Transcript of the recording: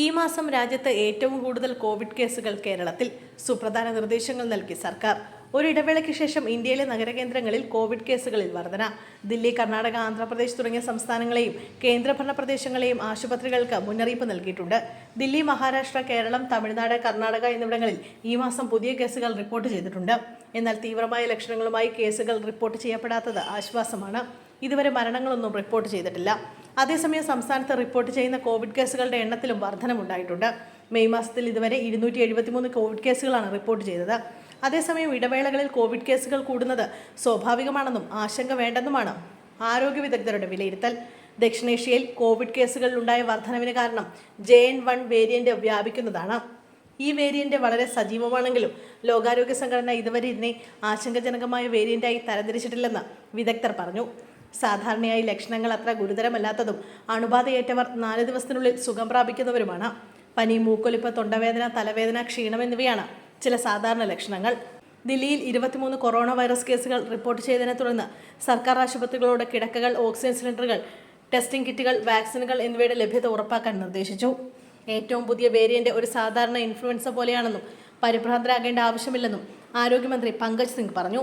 ഈ മാസം രാജ്യത്ത് ഏറ്റവും കൂടുതൽ കോവിഡ് കേസുകൾ കേരളത്തിൽ. സുപ്രധാന നിർദ്ദേശങ്ങൾ നൽകി സർക്കാർ. ഒരിടവേളയ്ക്ക് ശേഷം ഇന്ത്യയിലെ നഗരകേന്ദ്രങ്ങളിൽ കോവിഡ് കേസുകളിൽ വർധന. ദില്ലി കർണാടക ആന്ധ്രാപ്രദേശ് തുടങ്ങിയ സംസ്ഥാനങ്ങളെയും കേന്ദ്രഭരണ പ്രദേശങ്ങളെയും ആശുപത്രികൾക്ക് മുന്നറിയിപ്പ് നൽകിയിട്ടുണ്ട്. ദില്ലി മഹാരാഷ്ട്ര കേരളം തമിഴ്നാട് കർണാടക എന്നിവിടങ്ങളിൽ ഈ മാസം പുതിയ കേസുകൾ റിപ്പോർട്ട് ചെയ്തിട്ടുണ്ട്. എന്നാൽ തീവ്രമായ ലക്ഷണങ്ങളുമായി കേസുകൾ റിപ്പോർട്ട് ചെയ്യപ്പെടാത്തത് ആശ്വാസമാണ്. ഇതുവരെ മരണങ്ങളൊന്നും റിപ്പോർട്ട് ചെയ്തിട്ടില്ല. അതേസമയം സംസ്ഥാനത്ത് റിപ്പോർട്ട് ചെയ്യുന്ന കോവിഡ് കേസുകളുടെ എണ്ണത്തിലും വർധനമുണ്ടായിട്ടുണ്ട് മെയ് മാസത്തിൽ ഇതുവരെ ഇരുന്നൂറ്റി എഴുപത്തിമൂന്ന് കോവിഡ് കേസുകളാണ് റിപ്പോർട്ട് ചെയ്തത്. അതേസമയം ഇടവേളകളിൽ കോവിഡ് കേസുകൾ കൂടുന്നത് സ്വാഭാവികമാണെന്നും ആശങ്ക വേണ്ടെന്നുമാണ് ആരോഗ്യ വിദഗ്ധരുടെ വിലയിരുത്തൽ. ദക്ഷിണേഷ്യയിൽ കോവിഡ് കേസുകളിലുണ്ടായ വർധനവിന് കാരണം ജെ എൻ വൺ വേരിയന്റ് വ്യാപിക്കുന്നതാണ്. ഈ വേരിയന്റ് വളരെ സജീവമാണെങ്കിലും ലോകാരോഗ്യ സംഘടന ഇതുവരെ ഇതിനെ ആശങ്കജനകമായ വേരിയന്റായി തരംതിരിച്ചിട്ടില്ലെന്ന് വിദഗ്ധർ പറഞ്ഞു. സാധാരണയായി ലക്ഷണങ്ങൾ അത്ര ഗുരുതരമല്ലാത്തതും അണുബാധയേറ്റവർ നാല് ദിവസത്തിനുള്ളിൽ സുഖം പ്രാപിക്കുന്നവരുമാണ്. പനി മൂക്കൊലിപ്പ് തൊണ്ടവേദന തലവേദന ക്ഷീണം എന്നിവയാണ് ചില സാധാരണ ലക്ഷണങ്ങൾ. ദില്ലിയിൽ ഇരുപത്തിമൂന്ന് കൊറോണ വൈറസ് കേസുകൾ റിപ്പോർട്ട് ചെയ്തതിനെ തുടർന്ന് സർക്കാർ ആശുപത്രികളോട് കിടക്കകൾ ഓക്സിജൻ സിലിണ്ടറുകൾ ടെസ്റ്റിംഗ് കിറ്റുകൾ വാക്സിനുകൾ എന്നിവയുടെ ലഭ്യത ഉറപ്പാക്കാൻ നിർദ്ദേശിച്ചു. ഏറ്റവും പുതിയ വേരിയന്റ് ഒരു സാധാരണ ഇൻഫ്ലുവൻസ പോലെയാണെന്നും പരിഭ്രാന്തരാകേണ്ട ആവശ്യമില്ലെന്നും ആരോഗ്യമന്ത്രി പങ്കജ് സിംഗ് പറഞ്ഞു.